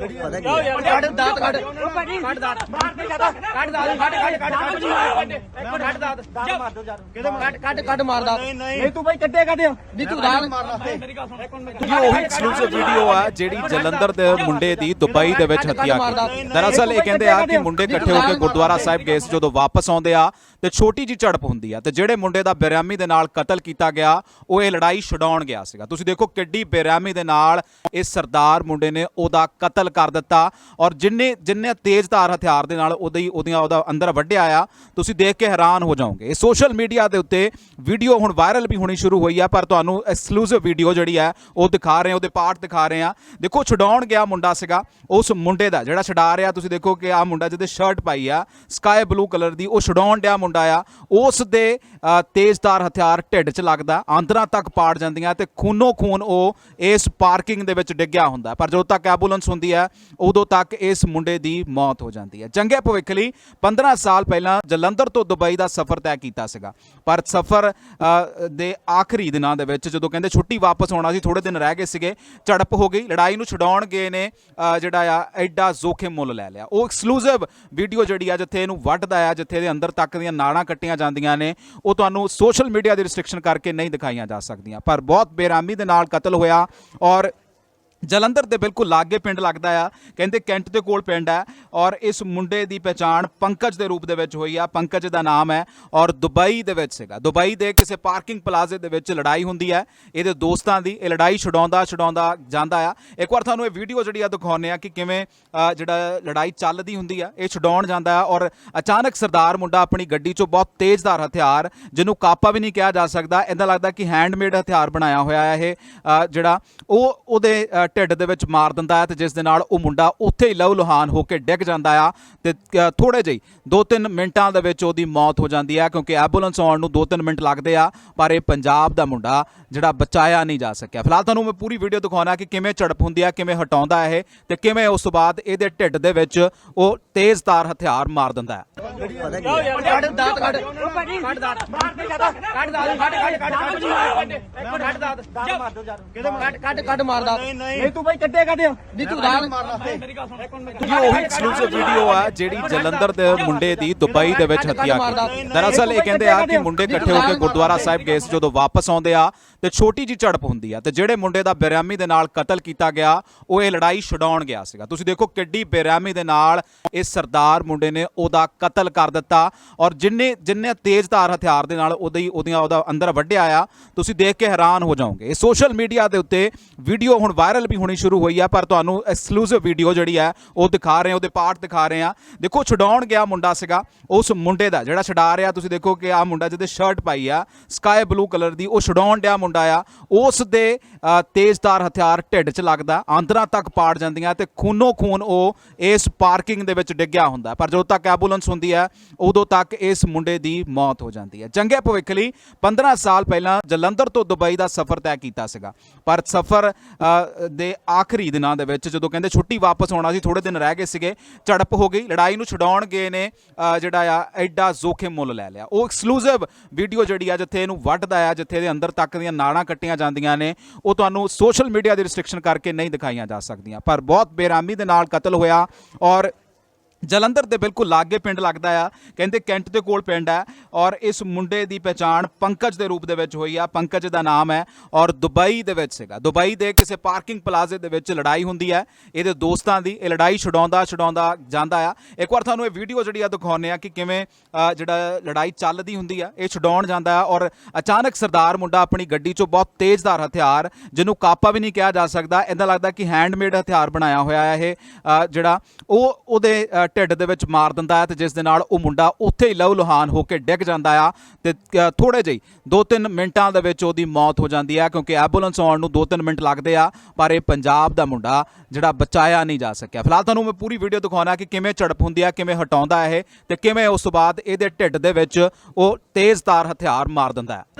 ਕੱਢ ਦਾਤ ਕੱਢ ਕੱਢ ਦਾਤ ਕੱਢ ਦਾਤ ਕੱਢ ਕੱਢ ਕੱਢ ਕੱਢ ਦਾਤ ਕੱਢ ਕੱਢ ਕੱਢ ਮਾਰ ਦਾਤ ਨਹੀਂ ਤੂੰ ਬਾਈ ਕੱਢੇ ਕੱਢਿਆ ਨਹੀਂ ਤੂੰ ਦਾਤ ਇਹ ਉਹੀ ਐਕਸਕਲੂਸਿਵ ਵੀਡੀਓ ਆ ਜਿਹੜੀ ਜਲੰਧਰ ਦੇ ਮੁੰਡੇ ਦੀ ਦੁਬਈ ਦੇ ਵਿੱਚ ਹੱਤਿਆ ਕੀਤੀ ਦਰਅਸਲ ਇਹ ਕਹਿੰਦੇ ਆ ਕਿ ਮੁੰਡੇ ਇਕੱਠੇ ਹੋ ਕੇ ਗੁਰਦੁਆਰਾ ਸਾਹਿਬ ਗਏ ਜਦੋਂ ਵਾਪਸ ਆਉਂਦੇ ਆ। ਤੇ ਛੋਟੀ ਜੀ ਝੜਪ ਹੁੰਦੀ ਆ ਤੇ ਜਿਹੜੇ ਮੁੰਡੇ ਦਾ ਬੇਰਹਿਮੀ ਦੇ ਨਾਲ ਕਤਲ ਕੀਤਾ ਗਿਆ, ਉਹ ਇਹ ਲੜਾਈ ਛਡਾਉਣ ਗਿਆ ਸੀਗਾ। ਤੁਸੀਂ ਦੇਖੋ ਕਿੱਡੀ ਬੇਰਹਿਮੀ ਦੇ ਨਾਲ ਇਸ ਸਰਦਾਰ ਮੁੰਡੇ ਨੇ ਉਹਦਾ ਕਤਲ ਕਰ ਦਿੱਤਾ ਔਰ ਜਿੰਨੇ ਜਿੰਨੇ ਤੇਜ਼ਧਾਰ ਹਥਿਆਰ ਦੇ ਨਾਲ ਉਹਦੀ, ਉਹਦੀਆਂ, ਉਹਦਾ ਅੰਦਰ ਵੱਢਿਆ ਆ, ਤੁਸੀਂ ਦੇਖ ਕੇ ਹੈਰਾਨ ਹੋ ਜਾਓਗੇ। ਇਹ ਸੋਸ਼ਲ ਮੀਡੀਆ ਦੇ ਉੱਤੇ ਵੀਡੀਓ ਹੁਣ ਵਾਇਰਲ ਵੀ ਹੋਣੀ ਸ਼ੁਰੂ ਹੋਈ ਆ, ਪਰ ਤੁਹਾਨੂੰ ਐਕਸਕਲੂਸਿਵ ਵੀਡੀਓ ਜਿਹੜੀ ਹੈ ਉਹ ਦਿਖਾ ਰਹੇ ਹਾਂ ਉਹਦੇ ਪਾਰਟ ਦਿਖਾ ਰਹੇ ਆ। ਦੇਖੋ ਛਡਾਉਣ ਗਿਆ ਮੁੰਡਾ ਸੀਗਾ, ਉਸ ਮੁੰਡੇ ਦਾ ਜਿਹੜਾ ਛਡਾ ਰਿਹਾ, ਤੁਸੀਂ ਦੇਖੋ ਕਿ ਆ ਮੁੰਡਾ ਜਿਹਦੇ ਸ਼ਰਟ ਪਾਈ ਆ ਸਕਾਈ ਬਲੂ ਕਲਰ ਦੀ, ਉਹ ਛਡਾਉਣ ਡਿਆ ਮੁੰਡਾ ਆ, ਉਸ ਦੇ ਤੇਜ਼ਧਾਰ ਹਥਿਆਰ ਢਿੱਡ 'ਚ ਲੱਗਦਾ, ਆਂਦਰਾਂ ਤੱਕ ਪਾੜ ਜਾਂਦੀਆਂ ਤੇ ਖੂਨੋ ਖੂਨ ਉਹ ਇਸ ਪਾਰਕਿੰਗ ਦੇ ਵਿੱਚ ਡਿੱਗਿਆ ਹੁੰਦਾ। ਪਰ ਜਦੋਂ ਤੱਕ ਐਂਬੂਲੈਂਸ ਹੁੰਦੀ ਹੈ, ਉਦੋਂ ਤੱਕ ਇਸ ਮੁੰਡੇ ਦੀ ਮੌਤ ਹੋ ਜਾਂਦੀ ਹੈ। ਚੰਗੇ ਭਵਿੱਖ ਲਈ 15 ਸਾਲ ਪਹਿਲਾਂ ਜਲੰਧਰ ਤੋਂ ਦੁਬਈ ਦਾ ਸਫ਼ਰ ਤੈਅ ਕੀਤਾ ਸੀਗਾ। ਪਰ ਸਫ਼ਰ ਦੇ ਆਖਰੀ ਦਿਨਾਂ ਦੇ ਵਿੱਚ ਜਦੋਂ ਕਹਿੰਦੇ ਛੁੱਟੀ ਵਾਪਸ ਆਉਣਾ ਸੀ ਥੋੜੇ ਦਿਨ ਰਹਿ ਗਏ ਸੀਗੇ, ਝੜਪ ਹੋ ਗਈ, ਲੜਾਈ ਨੂੰ ਛਡਾਉਣ ਗਏ ਨੇ ਜਿਹੜਾ ਆ, ਐਡਾ ਜ਼ੋਖਿਮ ਮੁੱਲ ਲੈ ਲਿਆ। ਉਹ ਐਕਸਕਲੂਸਿਵ ਵੀਡੀਓ ਜਿਹੜੀ ਆ, ਜਿੱਥੇ ਇਹਨੂੰ ਵੱਢਦਾ ਆ, ਜਿੱਥੇ ਇਹਦੇ ਅੰਦਰ ਤੱਕ ਦੀਆਂ ਨਾੜਾਂ ਕੱਟੀਆਂ ਜਾਂਦੀਆਂ ਨੇ, ਉਹ ਤੁਹਾਨੂੰ ਸੋਸ਼ਲ ਮੀਡੀਆ ਦੀ ਰਿਸਟ੍ਰਿਕਸ਼ਨ ਕਰਕੇ ਨਹੀਂ ਦਿਖਾਈਆਂ ਜਾ ਸਕਦੀਆਂ। ਪਰ ਬਹੁਤ ਬੇਰਾਮੀ ਦੇ ਨਾਲ ਕਤਲ ਹੋਇਆ ਔਰ ਜਲੰਧਰ ਦੇ ਬਿਲਕੁਲ ਲਾਗੇ ਪਿੰਡ ਲੱਗਦਾ ਆ, ਕਹਿੰਦੇ ਕੈਂਟ ਦੇ ਕੋਲ ਪਿੰਡ ਹੈ ਔਰ ਇਸ ਮੁੰਡੇ ਦੀ ਪਛਾਣ ਪੰਕਜ ਦੇ ਰੂਪ ਦੇ ਵਿੱਚ ਹੋਈ ਆ, ਪੰਕਜ ਦਾ ਨਾਮ ਹੈ ਔਰ ਦੁਬਈ ਦੇ ਵਿੱਚ ਸੀਗਾ। ਦੁਬਈ ਦੇ ਕਿਸੇ ਪਾਰਕਿੰਗ ਪਲਾਜ਼ੇ ਦੇ ਵਿੱਚ ਲੜਾਈ ਹੁੰਦੀ ਹੈ, ਇਹਦੇ ਦੋਸਤਾਂ ਦੀ ਇਹ ਲੜਾਈ ਛਡਾਉਂਦਾ ਛਡਾਉਂਦਾ ਜਾਂਦਾ ਆ। ਇੱਕ ਵਾਰ ਤੁਹਾਨੂੰ ਇਹ ਵੀਡੀਓ ਜਿਹੜੀ ਆ ਦਿਖਾਉਂਦੇ ਆ ਕਿ ਕਿਵੇਂ ਜਿਹੜਾ ਲੜਾਈ ਚੱਲਦੀ ਹੁੰਦੀ ਆ, ਇਹ ਛਡਾਉਣ ਜਾਂਦਾ ਆ ਔਰ ਅਚਾਨਕ ਸਰਦਾਰ ਮੁੰਡਾ ਆਪਣੀ ਗੱਡੀ 'ਚੋਂ ਬਹੁਤ ਤੇਜ਼ਧਾਰ ਹਥਿਆਰ, ਜਿਹਨੂੰ ਕਾਪਾ ਵੀ ਨਹੀਂ ਕਿਹਾ ਜਾ ਸਕਦਾ ਇਹਦਾ ਲੱਗਦਾ ਕਿ ਹੈਂਡਮੇਡ ਹਥਿਆਰ ਬਣਾਇਆ ਹੋਇਆ ਹੈ ਇਹ ਜਿਹੜਾ ਉਹ ਉਹਦੇ ਢਿੱਡ ਦੇ ਵਿੱਚ ਮਾਰ ਦਿੰਦਾ ਹੈ ਤੇ ਜਿਸ ਦੇ ਨਾਲ ਉਹ ਮੁੰਡਾ ਉੱਥੇ ਹੀ ਲਹੂ ਲੁਹਾਨ ਹੋ ਕੇ ਡਿੱਗ ਜਾਂਦਾ ਆ ਤੇ ਅ, ਥੋੜੇ ਜਿਹੀ 2-3 ਮਿੰਟਾਂ ਦੇ ਵਿੱਚ ਉਹਦੀ ਮੌਤ ਹੋ ਜਾਂਦੀ ਆ ਕਿਉਂਕਿ ਐਂਬੂਲੈਂਸ ਆਉਣ ਨੂੰ 2-3 ਮਿੰਟ ਲੱਗਦੇ ਆ ਪਰ ਇਹ ਪੰਜਾਬ ਦਾ ਮੁੰਡਾ ਜਿਹੜਾ ਬਚਾਇਆ ਨਹੀਂ ਜਾ ਸਕਿਆ ਫਿਲਹਾਲ ਤੁਹਾਨੂੰ ਮੈਂ ਪੂਰੀ ਵੀਡੀਓ ਦਿਖਾਉਣਾ ਕਿ ਕਿਵੇਂ ਝੜਪ ਹੁੰਦੀ ਆ ਕਿਵੇਂ ਹਟਾਉਂਦਾ ਇਹ ਤੇ ਕਿਵੇਂ ਉਸ ਤੋਂ ਬਾਅਦ ਇਹਦੇ ਢਿੱਡ ਦੇ ਵਿੱਚ ਉਹ ਤੇਜ਼ ਤਾਰ ਹਥਿਆਰ ਮਾਰ ਦਿੰਦਾ ਹੈ ਕੱਢ ਦਾਤ ਕੱਢ ਕੱਢ ਦਾਤ ਕੱਢ ਦਾਤ ਕੱਢ ਕੱਢ ਕੱਢ ਦਾਤ ਕੱਢ ਕੱਢ ਕੱਢ ਮਾਰ ਦਾਤ ਨਹੀਂ ਤੂੰ ਬਾਈ ਕੱਢੇ ਕੱਢਿਆ ਨਹੀਂ ਤੂੰ ਦਾਤ ਇਹ ਉਹੀ ਐਕਸਕਲੂਸਿਵ ਵੀਡੀਓ ਆ ਜਿਹੜੀ ਜਲੰਧਰ ਦੇ ਮੁੰਡੇ ਦੀ ਦੁਬਈ ਦੇ ਵਿੱਚ ਹੱਤਿਆ ਕੀਤੀ। ਦਰਅਸਲ ਇਹ ਕਹਿੰਦੇ ਆ ਕਿ ਮੁੰਡੇ ਇਕੱਠੇ ਹੋ ਕੇ ਗੁਰਦੁਆਰਾ ਸਾਹਿਬ ਗਏ ਸੀ ਜਦੋਂ ਵਾਪਸ ਆਉਂਦੇ ਆ ਤੇ ਛੋਟੀ ਜੀ ਝੜਪ ਹੁੰਦੀ ਆ ਤੇ ਜਿਹੜੇ ਮੁੰਡੇ ਦਾ ਬੇਰਹਿਮੀ ਦੇ ਨਾਲ ਕਤਲ ਕੀਤਾ ਗਿਆ ਉਹ ਇਹ ਲੜਾਈ ਛਡਾਉਣ ਗਿਆ ਸੀਗਾ। ਤੁਸੀਂ ਦੇਖੋ ਕਿੱਡੀ ਬੇਰਹਿਮੀ ਦੇ ਨਾਲ ਇਸ ਸਰਦਾਰ ਮੁੰਡੇ ਨੇ ਉਹਦਾ ਕਤਲ ਕਰ ਦਿੱਤਾ ਔਰ ਜਿੰਨੇ ਜਿੰਨੇ ਤੇਜ਼ਧਾਰ ਹਥਿਆਰ ਦੇ ਨਾਲ ਉਹਦੀ ਉਹਦੀਆਂ ਉਹਦਾ ਅੰਦਰ ਵੱਢਿਆ ਆ ਤੁਸੀਂ ਦੇਖ ਕੇ ਹੈਰਾਨ ਹੋ ਜਾਓਗੇ। ਇਹ ਸੋਸ਼ਲ ਮੀਡੀਆ ਦੇ ਉੱਤੇ ਵੀਡੀਓ ਹੁਣ ਵਾਇਰਲ ਵੀ ਹੋਣੀ ਸ਼ੁਰੂ ਹੋਈ ਆ ਪਰ ਤੁਹਾਨੂੰ ਐਕਸਕਲੂਸਿਵ ਵੀਡੀਓ ਜਿਹੜੀ ਹੈ ਉਹ ਦਿਖਾ ਰਹੇ ਹਾਂ ਉਹਦੇ ਪਾਰਟ ਦਿਖਾ ਰਹੇ ਆ ਦੇਖੋ ਛਡਾਉਣ ਗਿਆ ਮੁੰਡਾ ਸੀਗਾ ਉਸ ਮੁੰਡੇ ਦਾ ਜਿਹੜਾ ਛਡਾ ਰਿਹਾ ਤੁਸੀਂ ਦੇਖੋ ਕਿ ਆ ਮੁੰਡਾ ਜਿਹਦੇ ਸ਼ਰਟ ਪਾਈ ਆ ਸਕਾਈ ਬਲੂ ਕਲਰ ਦੀ ਉਹ ਛਡਾਉਣ ਡਿਆ ਮੁੰਡਾ ਆ। ਉਸ ਦੇ ਅ, ਤੇਜ਼ਧਾਰ ਹਥਿਆਰ ਢਿੱਡ 'ਚ ਲੱਗਦਾ ਆਂਦਰਾਂ ਤੱਕ ਪਾੜ ਜਾਂਦੀਆਂ ਤੇ ਖੂਨੋ ਖੂਨ ਉਹ ਇਸ ਪਾਰਕਿੰਗ ਦੇ ਵਿੱਚ ਡਿੱਗਿਆ ਹੁੰਦਾ। ਪਰ ਜਦੋਂ ਤੱਕ ਐਂਬੂਲੈਂਸ ਹੁੰਦੀ ਹੈ ਉਦੋਂ ਤੱਕ ਇਸ ਮੁੰਡੇ ਦੀ ਮੌਤ ਹੋ ਜਾਂਦੀ ਹੈ ਚੰਗੇ ਭਵਿੱਖ ਲਈ 15 ਸਾਲ ਪਹਿਲਾਂ ਜਲੰਧਰ ਤੋਂ ਦੁਬਈ ਦਾ ਸਫ਼ਰ ਤੈਅ ਕੀਤਾ ਸੀਗਾ। ਪਰ ਸਫ਼ਰ ਦੇ ਆਖਰੀ ਦਿਨਾਂ ਦੇ ਵਿੱਚ ਜਦੋਂ ਕਹਿੰਦੇ ਛੁੱਟੀ ਵਾਪਸ ਆਉਣਾ ਸੀ ਥੋੜੇ ਦਿਨ ਰਹਿ ਗਏ ਸੀਗੇ, ਝੜਪ ਹੋ ਗਈ, ਲੜਾਈ ਨੂੰ ਛਡਾਉਣ ਗਏ ਨੇ ਜਿਹੜਾ ਆ, ਐਡਾ ਜ਼ੋਖਿਮ ਮੁੱਲ ਲੈ ਲਿਆ। ਉਹ ਐਕਸਕਲੂਸਿਵ ਵੀਡੀਓ ਜਿਹੜੀ ਆ ਜਿੱਥੇ ਇਹਨੂੰ ਵੱਢਦਾ ਆ, ਜਿੱਥੇ ਇਹਦੇ ਅੰਦਰ ਤੱਕ ਦੀਆਂ ਨਾੜਾਂ ਕੱਟੀਆਂ ਜਾਂਦੀਆਂ ਨੇ, ਉਹ ਤੁਹਾਨੂੰ ਸੋਸ਼ਲ ਮੀਡੀਆ ਦੀ ਰਿਸਟ੍ਰਿਕਸ਼ਨ ਕਰਕੇ ਨਹੀਂ ਦਿਖਾਈਆਂ ਜਾ ਸਕਦੀਆਂ। ਪਰ ਬਹੁਤ ਬੇਰਾਮੀ ਦੇ ਨਾਲ ਕਤਲ ਹੋਇਆ ਔਰ ਜਲੰਧਰ ਦੇ ਬਿਲਕੁਲ ਲਾਗੇ ਪਿੰਡ ਲੱਗਦਾ ਆ, ਕਹਿੰਦੇ ਕੈਂਟ ਦੇ ਕੋਲ ਪਿੰਡ ਹੈ ਔਰ ਇਸ ਮੁੰਡੇ ਦੀ ਪਛਾਣ ਪੰਕਜ ਦੇ ਰੂਪ ਦੇ ਵਿੱਚ ਹੋਈ ਆ, ਪੰਕਜ ਦਾ ਨਾਮ ਹੈ ਔਰ ਦੁਬਈ ਦੇ ਵਿੱਚ ਸੀਗਾ। ਦੁਬਈ ਦੇ ਕਿਸੇ ਪਾਰਕਿੰਗ ਪਲਾਜ਼ੇ ਦੇ ਵਿੱਚ ਲੜਾਈ ਹੁੰਦੀ ਹੈ, ਇਹਦੇ ਦੋਸਤਾਂ ਦੀ ਇਹ ਲੜਾਈ ਛਡਾਉਂਦਾ ਛਡਾਉਂਦਾ ਜਾਂਦਾ ਆ। ਇੱਕ ਵਾਰ ਤੁਹਾਨੂੰ ਇਹ ਵੀਡੀਓ ਜਿਹੜੀ ਆ ਦਿਖਾਉਂਦੇ ਆ ਕਿ ਕਿਵੇਂ ਜਿਹੜਾ ਲੜਾਈ ਚੱਲਦੀ ਹੁੰਦੀ ਆ, ਇਹ ਛਡਾਉਣ ਜਾਂਦਾ ਆ ਔਰ ਅਚਾਨਕ ਸਰਦਾਰ ਮੁੰਡਾ ਆਪਣੀ ਗੱਡੀ 'ਚੋਂ ਬਹੁਤ ਤੇਜ਼ਧਾਰ ਹਥਿਆਰ, ਜਿਹਨੂੰ ਕਾਪਾ ਵੀ ਨਹੀਂ ਕਿਹਾ ਜਾ ਸਕਦਾ ਇਹਦਾ ਲੱਗਦਾ ਕਿ ਹੈਂਡਮੇਡ ਹਥਿਆਰ ਬਣਾਇਆ ਹੋਇਆ ਹੈ ਇਹ ਜਿਹੜਾ ਉਹ ਉਹਦੇ ਢਿੱਡ ਦੇ ਵਿੱਚ ਮਾਰ ਦਿੰਦਾ ਹੈ ਤੇ ਜਿਸ ਦੇ ਨਾਲ ਉਹ ਮੁੰਡਾ ਉੱਥੇ ਹੀ ਲਹੂ ਲੁਹਾਨ ਹੋ ਕੇ ਡਿੱਗ ਜਾਂਦਾ ਆ ਤੇ ਅ, ਥੋੜੇ ਜਿਹੀ 2-3 ਮਿੰਟਾਂ ਦੇ ਵਿੱਚ ਉਹਦੀ ਮੌਤ ਹੋ ਜਾਂਦੀ ਹੈ ਕਿਉਂਕਿ ਐਂਬੂਲੈਂਸ ਆਉਣ ਨੂੰ 2-3 ਮਿੰਟ ਲੱਗਦੇ ਆ ਪਰ ਇਹ ਪੰਜਾਬ ਦਾ ਮੁੰਡਾ ਜਿਹੜਾ ਬਚਾਇਆ ਨਹੀਂ ਜਾ ਸਕਿਆ। ਫਿਲਹਾਲ ਤੁਹਾਨੂੰ ਮੈਂ ਪੂਰੀ ਵੀਡੀਓ ਦਿਖਾਉਣਾ ਕਿ ਕਿਵੇਂ ਝੜਪ ਹੁੰਦੀ ਆ ਕਿਵੇਂ ਹਟਾਉਂਦਾ ਇਹ ਤੇ ਕਿਵੇਂ ਉਸ ਤੋਂ ਬਾਅਦ ਇਹਦੇ ਢਿੱਡ ਦੇ ਵਿੱਚ ਉਹ ਤੇਜ਼ ਤਾਰ ਹਥਿਆਰ ਮਾਰ ਦਿੰਦਾ ਹੈ।